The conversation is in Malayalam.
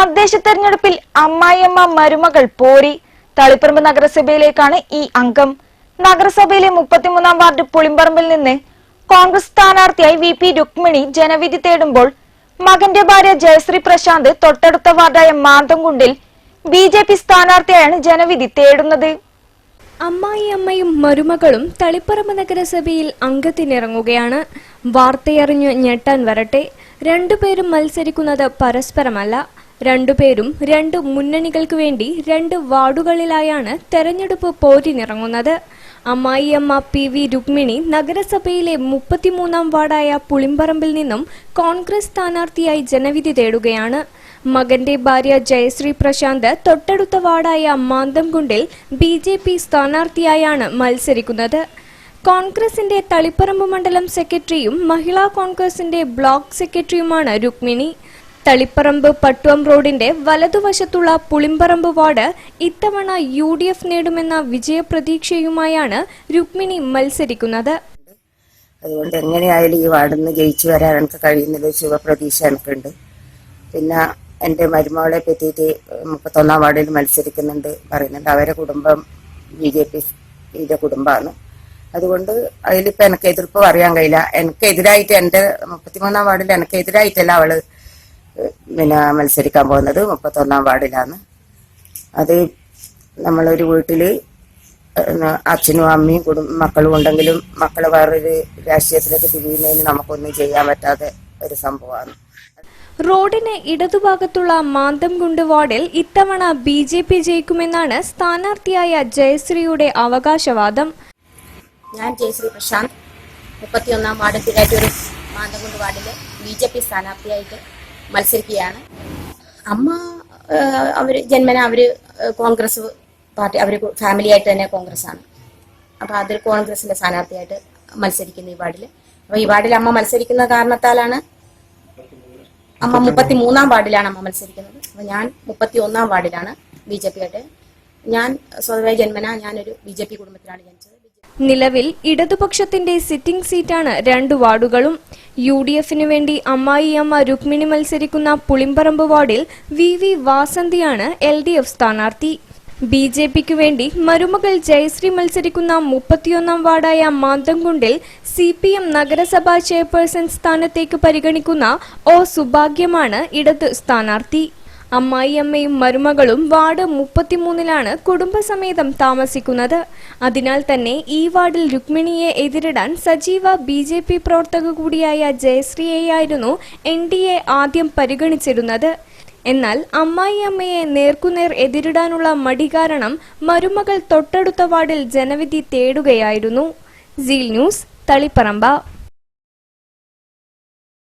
തദ്ദേശ തെരഞ്ഞെടുപ്പിൽ അമ്മായിയമ്മ മരുമകൾ പോരി. തളിപ്പറമ്പ് നഗരസഭയിലേക്കാണ് ഈ അംഗം. നഗരസഭയിലെ മുപ്പത്തിമൂന്നാം വാർഡ് പുളിമ്പറമ്പിൽ നിന്ന് കോൺഗ്രസ് സ്ഥാനാർത്ഥിയായി വി പി രുക്മിണി ജനവിധി തേടുമ്പോൾ മകന്റെ ഭാര്യ ജയശ്രീ പ്രശാന്ത് തൊട്ടടുത്ത വാർഡായ മാന്തംകുണ്ടിൽ ബി ജെ പി സ്ഥാനാർത്ഥിയായാണ് ജനവിധി തേടുന്നത്. അമ്മായി അമ്മയും മരുമകളും തളിപ്പറമ്പ് നഗരസഭയിൽ അംഗത്തിനിറങ്ങുകയാണ്. വാർത്തയറിഞ്ഞ് ഞെട്ടാൻ വരട്ടെ. രണ്ടുപേരും മത്സരിക്കുന്നത് പരസ്പരമല്ല. രണ്ടുപേരും രണ്ട് മുന്നണികൾക്ക് വേണ്ടി രണ്ട് വാർഡുകളിലായാണ് തെരഞ്ഞെടുപ്പ് പോരിനിറങ്ങുന്നത് അമ്മായിയമ്മ പി വി രുക്മിണി നഗരസഭയിലെ മുപ്പത്തിമൂന്നാം വാർഡായ പുളിമ്പറമ്പിൽ നിന്നും കോൺഗ്രസ് സ്ഥാനാർത്ഥിയായി ജനവിധി തേടുകയാണ്. മകന്റെ ഭാര്യ ജയശ്രീ പ്രശാന്ത് തൊട്ടടുത്ത വാർഡായ മാന്തംകുണ്ടിൽ ബി ജെ പി സ്ഥാനാർത്ഥിയായാണ് മത്സരിക്കുന്നത്. കോൺഗ്രസിന്റെ തളിപ്പറമ്പ് മണ്ഡലം സെക്രട്ടറിയും മഹിളാ കോൺഗ്രസിന്റെ ബ്ലോക്ക് സെക്രട്ടറിയുമാണ് രുക്മിണി. തളിപ്പറമ്പ് പട്ടുവം റോഡിന്റെ വലതുവശത്തുള്ള പുളിമ്പറമ്പ് വാർഡ് ഇത്തവണ യു ഡി എഫ് നേടുമെന്ന വിജയപ്രതീക്ഷയുമായാണ് രുക്മിണി മത്സരിക്കുന്നത്. അതുകൊണ്ട് എങ്ങനെയായാലും ഈ വാർഡിൽ നിന്ന് ജയിച്ചു വരാൻ എനിക്ക് കഴിയുന്നൊരു ശുഭപ്രതീക്ഷ എനിക്കുണ്ട്. പിന്നെ എന്റെ മരുമകളെ പറ്റിയിട്ട് മുപ്പത്തൊന്നാം വാർഡിൽ മത്സരിക്കുന്നുണ്ട് പറയുന്നുണ്ട്. അവരെ കുടുംബം ബി ജെ പിയുടെ കുടുംബമാണ്. അതുകൊണ്ട് അതിലിപ്പോൾ എനിക്ക് എതിർപ്പ് പറയാൻ കഴിയില്ല. എനിക്കെതിരായിട്ട് എന്റെ മുപ്പത്തിമൂന്നാം വാർഡിൽ എനിക്കെതിരായിട്ടല്ല അവൾ പിന്നെ മത്സരിക്കാൻ പോകുന്നത് മുപ്പത്തൊന്നാം വാർഡിലാണ്. അത് നമ്മളൊരു വീട്ടിൽ അച്ഛനും അമ്മയും കുടും മക്കളും ഉണ്ടെങ്കിലും മക്കൾ വേറൊരു രാഷ്ട്രീയത്തിലേക്ക് തിരിയുന്നതിന് നമുക്കൊന്നും ചെയ്യാൻ പറ്റാതെ ഒരു സംഭവമാണ്. റോഡിന് ഇടതുഭാഗത്തുള്ള മാന്തംകുണ്ട് വാർഡിൽ ഇത്തവണ ബി ജെ പി ജയിക്കുമെന്നാണ് സ്ഥാനാർത്ഥിയായ ജയശ്രീയുടെ അവകാശവാദം. ഞാൻ ജയശ്രീ പ്രശാന്ത് മുപ്പത്തിയൊന്നാം വാർഡ് കിഴാറ്റൂർ മാന്തംകുണ്ട് വാർഡിൽ ബി ജെ പി സ്ഥാനാർത്ഥിയായിട്ട് മത്സരിക്കുകയാണ്. അമ്മ അവർ ജന്മന അവർ കോൺഗ്രസ് പാർട്ടി അവർ ഫാമിലി ആയിട്ട് തന്നെ കോൺഗ്രസ് ആണ് അപ്പോൾ അതിൽ കോൺഗ്രസിന്റെ സ്ഥാനാർത്ഥിയായിട്ട് മത്സരിക്കുന്നു ഈ വാർഡിൽ അപ്പോൾ ഈ വാർഡിൽ അമ്മ മത്സരിക്കുന്ന കാരണത്താലാണ് അമ്മ മുപ്പത്തി മൂന്നാം വാർഡിലാണ് അമ്മ മത്സരിക്കുന്നത്. അപ്പോൾ ഞാൻ മുപ്പത്തി ഒന്നാം വാർഡിലാണ് ബി ജെ പി ആയിട്ട് ഞാൻ സ്വതവേ ജന്മന ഞാനൊരു ബി ജെ പി കുടുംബത്തിലാണ് ജനിച്ചത്. നിലവിൽ ഇടതുപക്ഷത്തിന്റെ സിറ്റിംഗ് സീറ്റാണ് രണ്ട് വാർഡുകളും. യു ഡി എഫിനു വേണ്ടി അമ്മായിയമ്മ രുക്മിണി മത്സരിക്കുന്ന പുളിമ്പറമ്പ് വാർഡിൽ വി വി വാസന്തിയാണ് എൽ ഡി എഫ് സ്ഥാനാർത്ഥി. ബി ജെ പിക്ക് വേണ്ടി മരുമകൾ ജയശ്രീ മത്സരിക്കുന്ന മുപ്പത്തിയൊന്നാം വാർഡായ മാന്തംകുണ്ടിൽ സി പി എം നഗരസഭാ ചെയർപേഴ്സൺ സ്ഥാനത്തേക്ക് പരിഗണിക്കുന്ന ഒ സുഭാഗ്യമാണ് ഇടത് സ്ഥാനാർത്ഥി. അമ്മായിയമ്മയും മരുമകളും വാർഡ് മുപ്പത്തിമൂന്നിലാണ് കുടുംബസമേതം താമസിക്കുന്നത്. അതിനാൽ തന്നെ ഈ വാർഡിൽ രുക്മിണിയെ എതിരിടാൻ സജീവ ബി ജെ പി പ്രവർത്തക കൂടിയായ ജയശ്രീയെയായിരുന്നു എൻ ഡി എ ആദ്യം പരിഗണിച്ചിരുന്നത്. എന്നാൽ അമ്മായിയമ്മയെ നേർക്കുനേർ എതിരിടാനുള്ള മടി കാരണം മരുമകൾ തൊട്ടടുത്ത വാർഡിൽ ജനവിധി തേടുകയായിരുന്നു. Seal News Taliparamba.